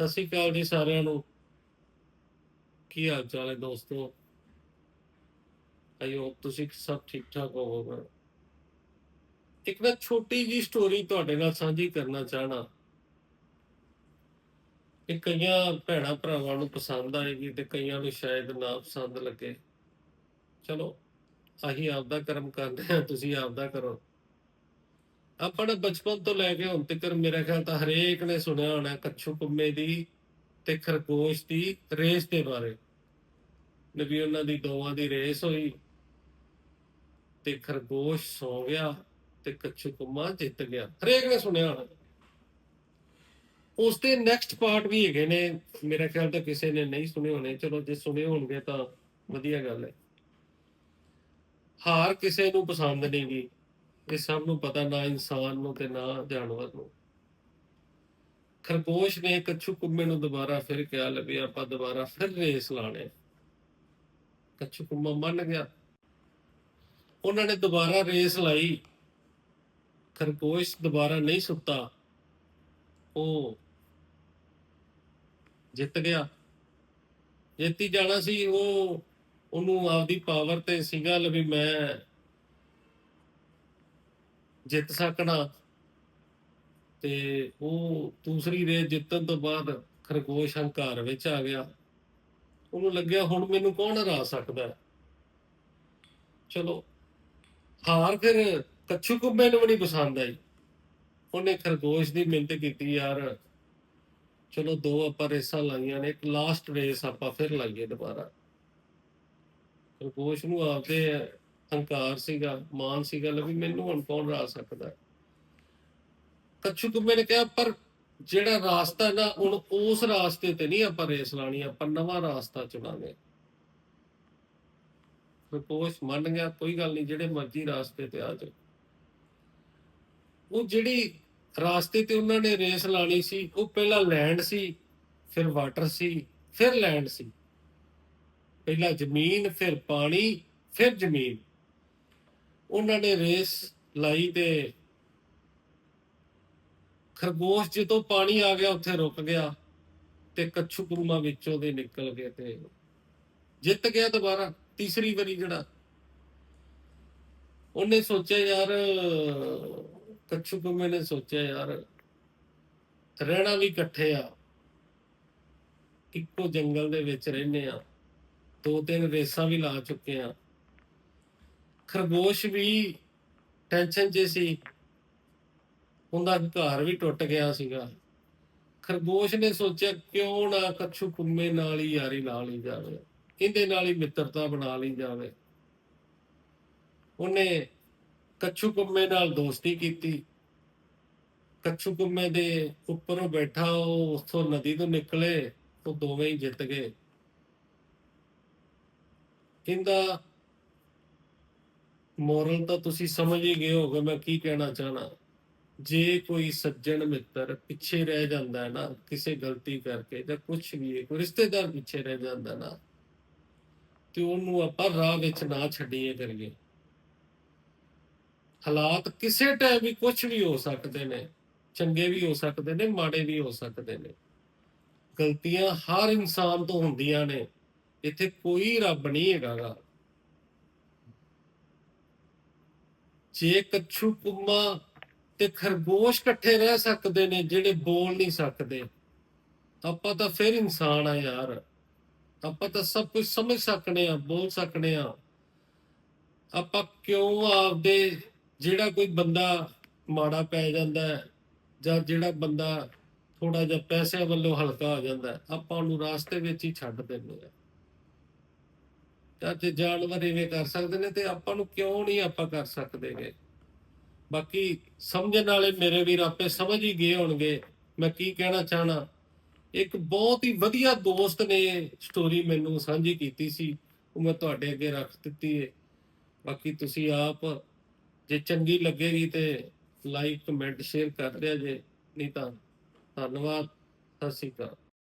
ਸਤਿ ਸ਼੍ਰੀ ਅਕਾਲ ਜੀ ਸਾਰਿਆਂ ਨੂੰ। ਕੀ ਹਾਲ ਚਾਲ ਹੈ ਦੋਸਤੋ? ਆਈ ਹੋਪ ਤੁਸੀਂ ਸਭ ਠੀਕ ਠਾਕ ਹੋਵੋਗੇ। ਇੱਕ ਨਾ ਛੋਟੀ ਜੀ ਸਟੋਰੀ ਤੁਹਾਡੇ ਨਾਲ ਸਾਂਝੀ ਕਰਨਾ ਚਾਹਣਾ। ਇਹ ਕਈਆਂ ਭੈਣਾਂ ਭਰਾਵਾਂ ਨੂੰ ਪਸੰਦ ਆਏਗੀ ਤੇ ਕਈਆਂ ਨੂੰ ਸ਼ਾਇਦ ਨਾ ਪਸੰਦ ਲੱਗੇ। ਚਲੋ, ਅਸੀਂ ਆਪਦਾ ਕਰਮ ਕਰਦੇ ਹਾਂ, ਤੁਸੀਂ ਆਪਦਾ ਕਰੋ। ਆਪਾਂ ਨੇ ਬਚਪਨ ਤੋਂ ਲੈ ਕੇ ਹੁਣ ਤੱਕ ਮੇਰਾ ਖਿਆਲ ਤਾਂ ਹਰੇਕ ਨੇ ਸੁਣਿਆ ਹੋਣਾ ਕੱਛੂ ਕੁੰਮੇ ਦੀ ਤੇ ਖਰਗੋਸ਼ ਦੀ ਰੇਸ ਦੇ ਬਾਰੇ। ਨਵੀ ਉਹਨਾਂ ਦੀ ਦੋਵਾਂ ਦੀ ਰੇਸ ਹੋਈ ਤੇ ਖਰਗੋਸ਼ ਸੌ ਗਿਆ ਤੇ ਕੱਛੂ ਕੁੰਮਾ ਜਿੱਤ ਗਿਆ। ਹਰੇਕ ਨੇ ਸੁਣਿਆ ਹੋਣਾ। ਉਸ ਦੇ ਨੈਕਸਟ ਪਾਰਟ ਵੀ ਹੈਗੇ ਨੇ। ਮੇਰਾ ਖਿਆਲ ਤਾਂ ਕਿਸੇ ਨੇ ਨਹੀਂ ਸੁਣੇ ਹੋਣੇ। ਚਲੋ ਜੇ ਸੁਣੇ ਹੋਣਗੇ ਤਾਂ ਵਧੀਆ ਗੱਲ ਹੈ। ਹਾਰ ਕਿਸੇ ਨੂੰ ਪਸੰਦ ਨਹੀਂ ਗੀ। ਇਹ ਸਭ ਨੂੰ ਪਤਾ ਨਾ ਇਨਸਾਨ ਨੂੰ ਤੇ ਨਾ ਜਾਨਵਰ ਨੂੰ। ਖਰਗੋਸ਼ ਨੇ ਕੱਛੂ ਕੁੰਮੇ ਨੂੰ ਦੁਬਾਰਾ ਫਿਰ ਕਿਹਾ ਲੱਭੇ ਆਪਾਂ ਦੁਬਾਰਾ ਫਿਰ ਰੇਸ ਲਾਣੇ ਕੱਛੂ ਕੁੰਮਾ ਮੰਨ ਗਿਆ। ਉਹਨਾਂ ਨੇ ਦੁਬਾਰਾ ਰੇਸ ਲਾਈ। ਖਰਗੋਸ਼ ਦੁਬਾਰਾ ਨਹੀਂ ਸੁੱਤਾ। ਉਹ ਜਿੱਤ ਗਿਆ। ਜਿੱਤੀ ਜਾਣਾ ਸੀ, ਉਹ ਉਹਨੂੰ ਆਪਦੀ ਪਾਵਰ ਤੇ ਸੀਗਾ ਵੀ ਮੈਂ ਜਿੱਤ ਸਕਣਾ। ਤੇ ਉਹ ਦੂਸਰੀ ਰੇਸ ਜਿੱਤਣ ਤੋਂ ਬਾਅਦ ਖਰਗੋਸ਼ ਹੰਕਾਰ ਵਿੱਚ ਆ ਗਿਆ। ਉਹਨੂੰ ਲੱਗਿਆ ਹੁਣ ਮੈਨੂੰ ਕੌਣ ਹਰਾ ਸਕਦਾ ਚਲੋ, ਹਾਰ ਫਿਰ ਕੱਛੂ ਕੁੰਮੇ ਨੂੰ ਵੀ ਨਹੀਂ ਪਸੰਦ ਆਈ। ਉਹਨੇ ਖਰਗੋਸ਼ ਦੀ ਮਿਹਨਤ ਕੀਤੀ ਯਾਰ। ਚਲੋ, ਦੋ ਆਪਾਂ ਰੇਸਾਂ ਲਾਈਆਂ ਨੇ, ਇੱਕ ਲਾਸਟ ਰੇਸ ਆਪਾਂ ਫਿਰ ਲਾਈਏ ਦੁਬਾਰਾ। ਖਰਗੋਸ਼ ਨੂੰ ਆਪਦੇ ਹੰਕਾਰ ਸੀਗਾ ਮਾਨ ਸੀਗਾ ਲੈ ਮੈਨੂੰ ਹੁਣ ਕੌਣ ਰਾ ਸਕਦਾ? ਹੈ? ਨੇ ਕਿਹਾ, ਪਰ ਜਿਹੜਾ ਰਾਸਤਾ ਹੈ ਨਾ, ਹੁਣ ਉਸ ਰਾਸਤੇ ਤੇ ਨਹੀਂ ਆਪਾਂ ਰੇਸ ਲਾਣੀ ਆਪਾਂ ਨਵਾਂ ਰਾਸਤਾ ਚੁਣਾਂਗੇ। ਖਰਗੋਸ਼ ਮੰਨ ਗਿਆ, ਕੋਈ ਗੱਲ ਨਹੀਂ, ਜਿਹੜੇ ਮਰਜ਼ੀ ਰਾਸਤੇ ਤੇ ਆ ਜਾਓ। ਉਹ ਜਿਹੜੀ ਰਾਸਤੇ ਤੇ ਉਹਨਾਂ ਨੇ ਰੇਸ ਲਾਣੀ ਸੀ, ਉਹ ਪਹਿਲਾਂ ਲੈਂਡ ਸੀ, ਫਿਰ ਵਾਟਰ ਸੀ, ਫਿਰ ਲੈਂਡ ਸੀ। ਪਹਿਲਾਂ ਜ਼ਮੀਨ, ਫਿਰ ਪਾਣੀ, ਫਿਰ ਜ਼ਮੀਨ। ਉਹਨਾਂ ਨੇ ਰੇਸ ਲਾਈ ਤੇ ਖਰਗੋਸ਼ ਜਦੋਂ ਪਾਣੀ ਆ ਗਿਆ, ਉੱਥੇ ਰੁਕ ਗਿਆ ਤੇ ਕੱਛੂ ਕੁੰਮਾ ਵਿੱਚੋਂ ਦੇ ਨਿਕਲ ਗਏ ਤੇ ਜਿੱਤ ਗਿਆ ਦੁਬਾਰਾ, ਤੀਸਰੀ ਵਾਰੀ ਜਿਹੜਾ। ਉਹਨੇ ਸੋਚਿਆ ਯਾਰ, ਕੱਛੂ ਕੁੰਮੇ ਨੇ ਸੋਚਿਆ ਯਾਰ, ਰਹਿਣਾ ਵੀ ਇਕੱਠੇ ਆ, ਇੱਕੋ ਜੰਗਲ ਦੇ ਵਿੱਚ ਰਹਿੰਦੇ ਆ, ਦੋ ਤਿੰਨ ਰੇਸਾਂ ਵੀ ਲਾ ਚੁੱਕੇ ਆ। ਖਰਗੋਸ਼ ਵੀ ਟੈਨਸ਼ਨ 'ਚ ਸੀ। ਉਹਦਾ ਘਰ ਵੀ ਟੁੱਟ ਗਿਆ ਸੀਗਾ। ਖਰਗੋਸ਼ ਨੇ ਸੋਚਿਆ, ਕਿਉਂ ਨਾ ਕੱਛੂ ਕੁੰਮੇ ਨਾਲ ਹੀ ਯਾਰੀ ਲਾ ਲਈ ਜਾਵੇ। ਇਹਦੇ ਨਾਲ ਹੀ ਮਿੱਤਰਤਾ ਬਣਾ ਲਈ ਜਾਵੇ। ਉਹਨੇ ਕੱਛੂ ਕੁੰਮੇ ਨਾਲ ਦੋਸਤੀ ਕੀਤੀ। ਕੱਛੂ ਕੁੰਮੇ ਦੇ ਉੱਪਰੋਂ ਬੈਠਾ, ਉਹ ਉਸੋਂ ਨਦੀ ਤੋਂ ਨਿਕਲੇ, ਉਹ ਦੋਵੇਂ ਹੀ ਜਿੱਤ ਗਏ। ਇਹਦਾ ਮੋਰਲ ਤਾਂ ਤੁਸੀਂ ਸਮਝ ਹੀ ਗਏ ਹੋਗੇ ਮੈਂ ਕੀ ਕਹਿਣਾ ਚਾਹਣਾ। ਜੇ ਕੋਈ ਸੱਜਣ ਮਿੱਤਰ ਪਿੱਛੇ ਰਹਿ ਜਾਂਦਾ ਹੈ ਨਾ, ਕਿਸੇ ਗਲਤੀ ਕਰਕੇ ਜਾਂ ਕੁਝ ਵੀ ਹੈ, ਕੋਈ ਰਿਸ਼ਤੇਦਾਰ ਪਿੱਛੇ ਰਹਿ ਜਾਂਦਾ ਨਾ, ਤੇ ਉਹਨੂੰ ਆਪਾਂ ਰਾਹ ਵਿੱਚ ਨਾ ਛੱਡੀਏ ਕਰੀਏ। ਹਾਲਾਤ ਕਿਸੇ ਟਾਈਮ ਵੀ ਕੁਝ ਵੀ ਹੋ ਸਕਦੇ ਨੇ, ਚੰਗੇ ਵੀ ਹੋ ਸਕਦੇ ਨੇ, ਮਾੜੇ ਵੀ ਹੋ ਸਕਦੇ ਨੇ। ਗਲਤੀਆਂ ਹਰ ਇਨਸਾਨ ਤੋਂ ਹੁੰਦੀਆਂ ਨੇ, ਇੱਥੇ ਕੋਈ ਰੱਬ ਨਹੀਂ ਹੈਗਾਗਾ। ਜੇ ਕੱਛੂ ਕੁੰਮਾ ਤੇ ਖਰਗੋਸ਼ ਇਕੱਠੇ ਰਹਿ ਸਕਦੇ ਨੇ, ਜਿਹੜੇ ਬੋਲ ਨਹੀਂ ਸਕਦੇ। ਆਪਾਂ ਤਾਂ ਫਿਰ ਇਨਸਾਨ ਆ ਯਾਰ। ਆਪਾਂ ਤਾਂ ਸਭ ਕੁਝ ਸਮਝ ਸਕਨੇ ਆ, ਬੋਲ ਸਕਨੇ ਆ। ਆਪਾਂ ਕਿਉਂ ਆਪਦੇ ਜਿਹੜਾ ਕੋਈ ਬੰਦਾ ਮਾੜਾ ਪੈ ਜਾਂਦਾ ਜਾਂ ਜਿਹੜਾ ਬੰਦਾ ਥੋੜਾ ਜਿਹਾ ਪੈਸੇ ਵੱਲੋਂ ਹਲਕਾ ਹੋ ਜਾਂਦਾ ਆਪਾਂ ਉਹਨੂੰ ਰਾਸਤੇ ਵਿੱਚ ਹੀ ਛੱਡ ਦਿੰਦੇ ਆ ਤਾਂ ਜਾਨਵਰ ਇਵੇਂ ਕਰ ਸਕਦੇ ਨੇ ਤੇ ਆਪਾਂ ਨੂੰ ਕਿਉਂ ਨਹੀਂ ਆਪਾਂ ਕਰ ਸਕਦੇਗੇ ਬਾਕੀ ਸਮਝਣ ਵਾਲੇ ਮੇਰੇ ਵੀਰ ਆਪੇ ਸਮਝ ਹੀ ਗਏ ਹੋਣਗੇ, ਮੈਂ ਕੀ ਕਹਿਣਾ ਚਾਹਣਾ। ਇੱਕ ਬਹੁਤ ਹੀ ਵਧੀਆ ਦੋਸਤ ਨੇ ਸਟੋਰੀ ਮੈਨੂੰ ਸਾਂਝੀ ਕੀਤੀ ਸੀ, ਉਹ ਮੈਂ ਤੁਹਾਡੇ ਅੱਗੇ ਰੱਖ ਦਿੱਤੀ ਏ। ਬਾਕੀ ਤੁਸੀਂ ਆਪ ਜੇ ਚੰਗੀ ਲੱਗੇਗੀ ਤੇ ਲਾਈਕ ਕਮੈਂਟ ਸ਼ੇਅਰ ਕਰ ਦਿਆ ਜੇ, ਨਹੀਂ ਤਾਂ ਧੰਨਵਾਦ, ਸਤਿ ਸ਼੍ਰੀ ਅਕਾਲ।